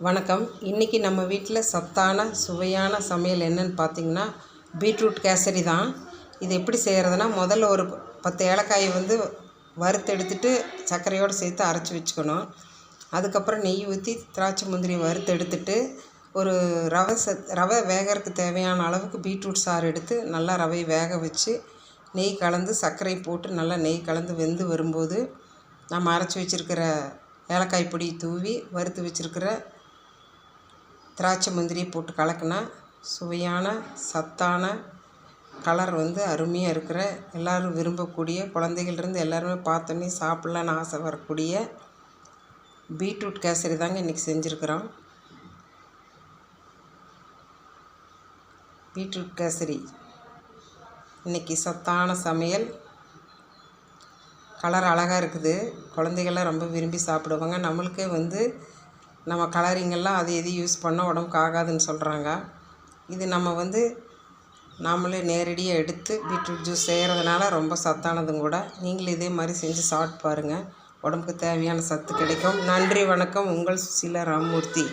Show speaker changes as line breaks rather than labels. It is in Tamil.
வணக்கம். இன்றைக்கி நம்ம வீட்டில் சத்தான சுவையான சமையல் என்னன்னு பார்த்தீங்கன்னா பீட்ரூட் கேசரி தான். இது எப்படி செய்கிறதுனா முதல்ல ஒரு பத்து ஏலக்காயை வந்து வறுத்தெடுத்துட்டு சர்க்கரையோடு சேர்த்து அரைச்சி வச்சுக்கணும். அதுக்கப்புறம் நெய் ஊற்றி திராட்சை முந்திரி வறுத்தெடுத்துட்டு ஒரு ரவை சத் ரவை வேகறதுக்கு தேவையான அளவுக்கு பீட்ரூட் சாறு எடுத்து நல்லா ரவையை வேக வச்சு நெய் கலந்து சர்க்கரை போட்டு நல்லா நெய் கலந்து வெந்து வரும்போது நம்ம அரைச்சி வச்சுருக்கிற ஏலக்காய் பொடி தூவி வறுத்து வச்சுருக்கிற திராட்சை முந்திரி போட்டு கலக்கினா சுவையான சத்தான கலர் வந்து அருமையாக இருக்கிற எல்லோரும் விரும்பக்கூடிய குழந்தைகள்லேருந்து எல்லாருமே பார்த்தோன்னே சாப்பிட்லான்னு ஆசை வரக்கூடிய பீட்ரூட் கேசரி தாங்க இன்றைக்கி செஞ்சுருக்குறோம். பீட்ரூட் கேசரி. இன்றைக்கி சத்தான சமையல். கலர் அழகாக இருக்குது. குழந்தைகள்லாம் ரொம்ப விரும்பி சாப்பிடுவாங்க. நம்மளுக்கே வந்து நம்ம கலரிங்கெல்லாம் அது எது யூஸ் பண்ணால் உடம்புக்கு ஆகாதுன்னு சொல்கிறாங்க இது நம்ம வந்து நாமளே நேரடியாக எடுத்து பீட்ரூட் ஜூஸ் செய்கிறதுனால ரொம்ப சத்தானதும் கூட. நீங்களும் இதே மாதிரி செஞ்சு சாப்பிட்டு பாருங்கள் உடம்புக்கு தேவையான சத்து கிடைக்கும். நன்றி வணக்கம். உங்கள் சுசீலா ராமமூர்த்தி.